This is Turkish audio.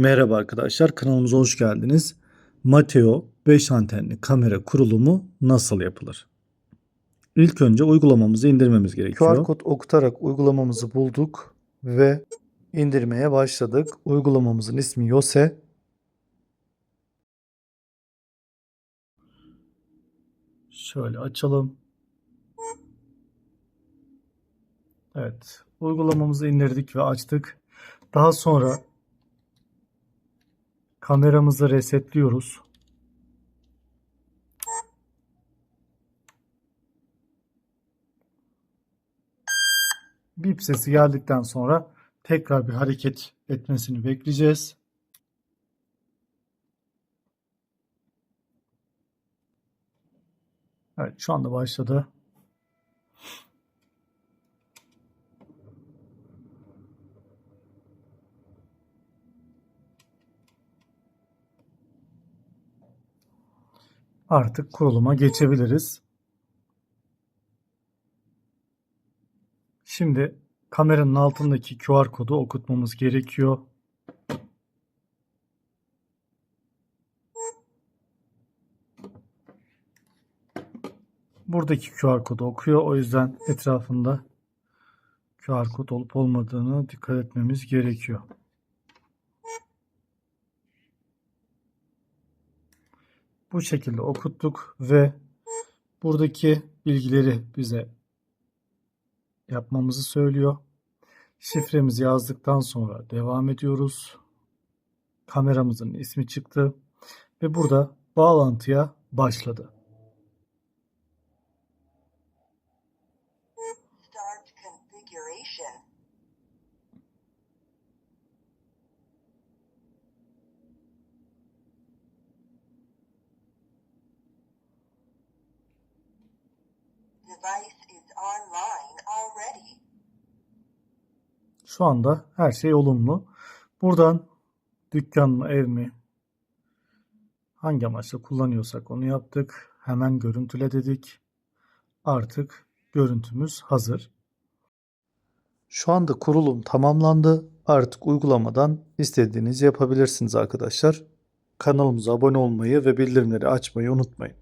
Merhaba arkadaşlar kanalımıza hoş geldiniz. Mateo 5 antenli kamera kurulumu nasıl yapılır? İlk önce uygulamamızı indirmemiz gerekiyor. QR kod okutarak uygulamamızı bulduk ve indirmeye başladık. Uygulamamızın ismi Yose. Şöyle açalım. Evet, uygulamamızı indirdik ve açtık. Daha sonra kameramızı resetliyoruz. Bip sesi geldikten sonra tekrar bir hareket etmesini bekleyeceğiz. Evet, şu anda başladı. Artık kuruluma geçebiliriz. Şimdi kameranın altındaki QR kodu okutmamız gerekiyor. Buradaki QR kodu okuyor. O yüzden etrafında QR kod olup olmadığını dikkat etmemiz gerekiyor. Bu şekilde okuttuk ve buradaki bilgileri bize yapmamızı söylüyor. Şifremizi yazdıktan sonra devam ediyoruz. Kameramızın ismi çıktı ve burada bağlantıya başladı. Şu anda her şey olumlu. Buradan dükkan mı ev mi hangi amaçla kullanıyorsak onu yaptık. Hemen görüntüle dedik. Artık görüntümüz hazır. Şu anda kurulum tamamlandı. Artık uygulamadan istediğinizi yapabilirsiniz arkadaşlar. Kanalımıza abone olmayı ve bildirimleri açmayı unutmayın.